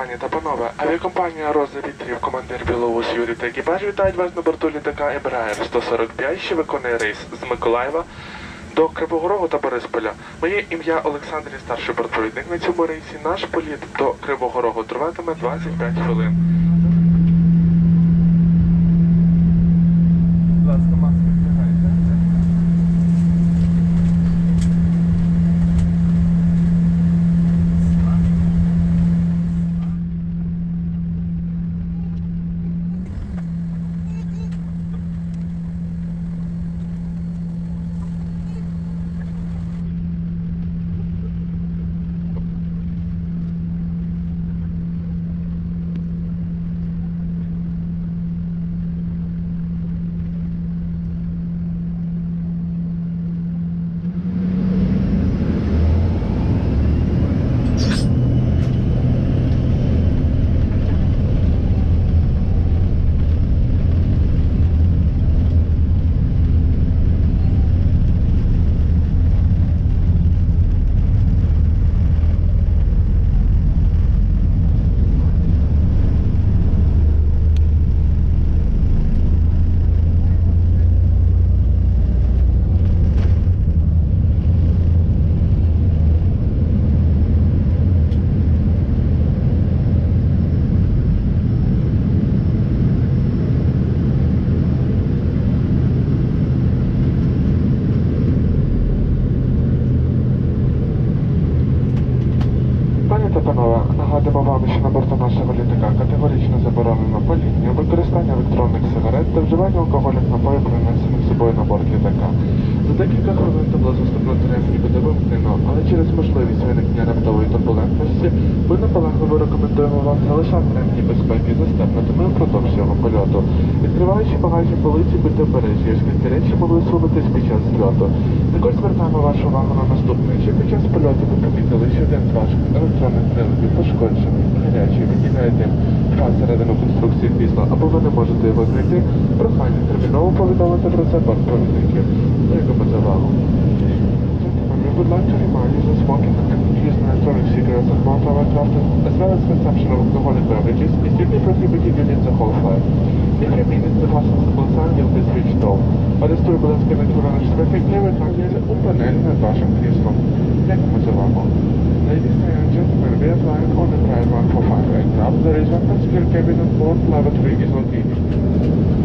Пані та панове. Авіакомпанія Роза Вітрів, командир Білоус Юрій та екіпаж вітають вас на борту літака Ебраєр 145, що виконує рейс з Миколаєва до Кривого та Борисполя. Моє ім'я Олександр, старший бортпровідник на цьому рейсі. Наш політ до Кривого Рогу триватиме 25 хвилин. Будь ласка, маски вдягайте. Пані та панове, нагадуємо вам, що на борту нашого літака категорично заборонено паління, використання електронних сигарет та вживання алкогольних напоїв, принесених собою на борт літака. За декілька хвилин табло заступнути ремені буде вимкнено, але через можливість виникнення раптової турбулентності ми наполегливо рекомендуємо вам залишати ремені безпеки застебнутими впродовж цього польоту. Відкриваючи багажні полиці, будьте обережні, оскільки речі могли сунутись під час зльоту. Також звертаємо вашу увагу на наступне, що під час польоту ви помітили, що один з ваших електронних приладів пошкоджений, гарячий, викидає вас середину конструкції крісла, або ви не можете його знайти, прохання терміново повідомити про це бортпровідників. Дякуємо за увагу. would like to remind you that smoking using electronic cigarettes and motor aircraft, as well as consumption of alcoholic beverages, is strictly prohibited during the whole flight. If you meet the hospital sign, you'll be switched off. But as turbulence can occur on traffic, here we can use open end and Russian Kingston. Neck Musavago. Ladies and gentlemen, we are flying on the Pride 145 aircraft. There is one passenger cabin on board, level 3 is on TV.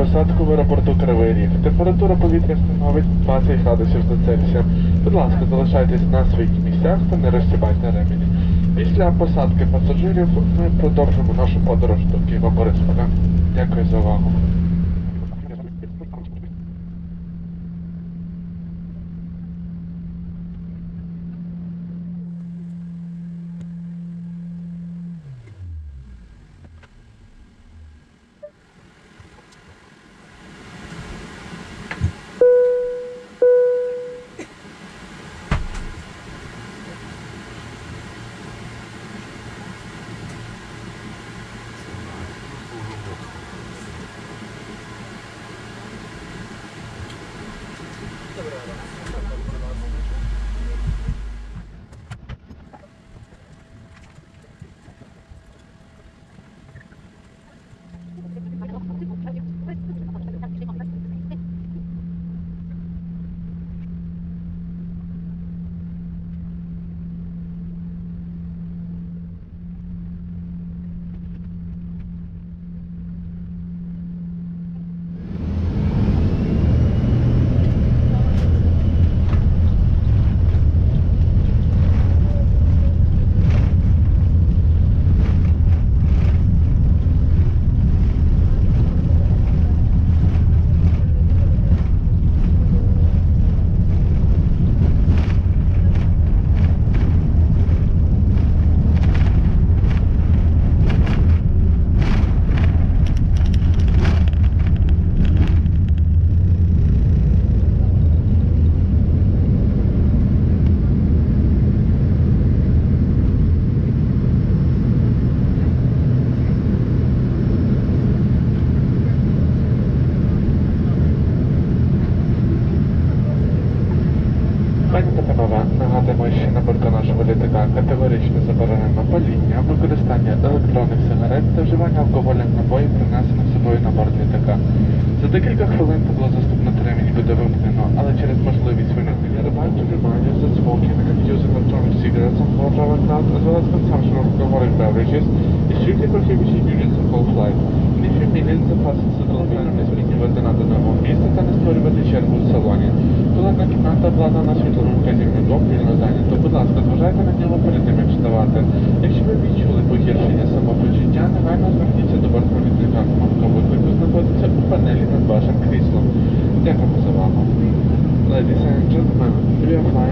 Посадку в аеропорту Кривий Ріг. Температура повітря становить 20 градусів за Цельсієм. Будь ласка, залишайтесь на своїх місцях та не розсібайте ремені. Після посадки пасажирів ми продовжимо нашу подорож до Києва Борисполя. Дякую за увагу. Що на борту нашого літака категорично заборонено паління, використання електронних сигарет та вживання алкогольних напоїв, принесених собою на борт літака. За декілька хвилин було заступнити ремінь буде вимкнено, але через можливість виникнення рибалки reminders that smoking and using electronic cigarettes on board our craft as well as consumption of alcoholic beverages is strictly prohibited during the whole flight.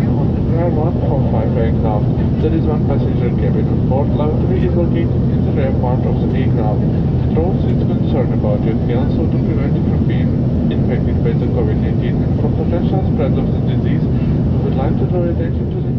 On the Air 145 aircraft. There is one passenger cabin on board. Lavatory is located in the rear part of the aircraft. The throat is concerned about your health, so to prevent you from being infected by the COVID-19 and from potential spread of the disease, we would like to draw attention to the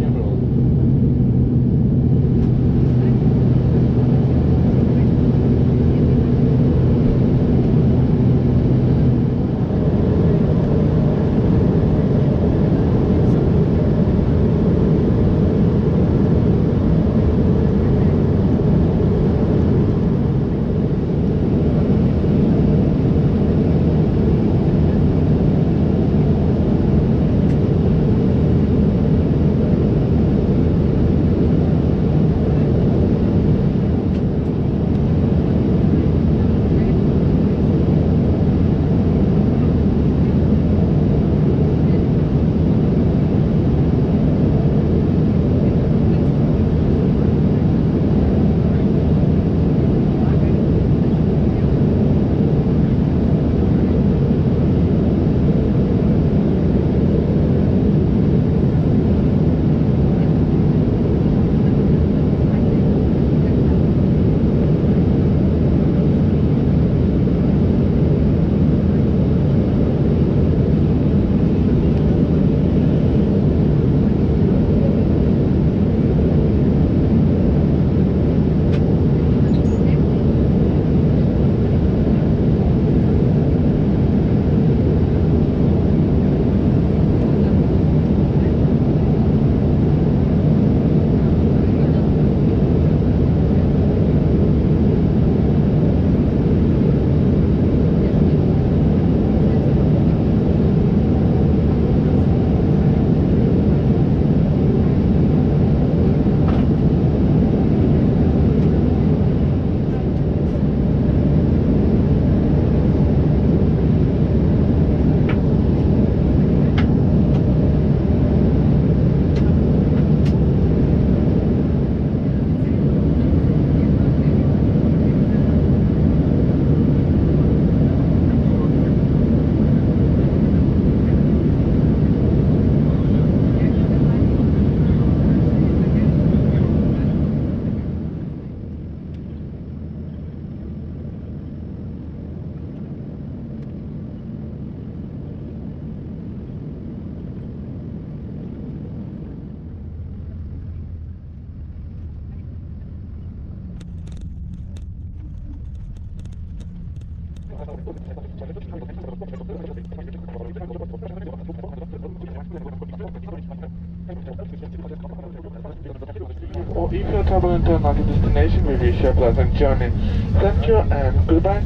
Or if you're traveling to another destination, we wish you a pleasant journey. Thank you and goodbye.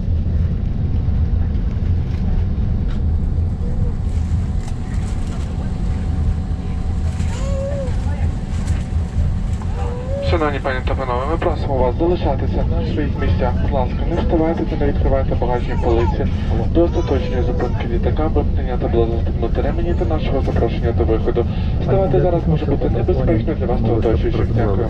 Шановні пані та панове, ми просимо вас залишатися на своїх місцях. Будь ласка, не вставайте та не відкривайте багажні полиці. До остаточної зупинки літака вимкнення та було застебнути ремені та нашого запрошення до виходу. Вставати зараз може бути небезпечно для вас та оточуючих. Дякую.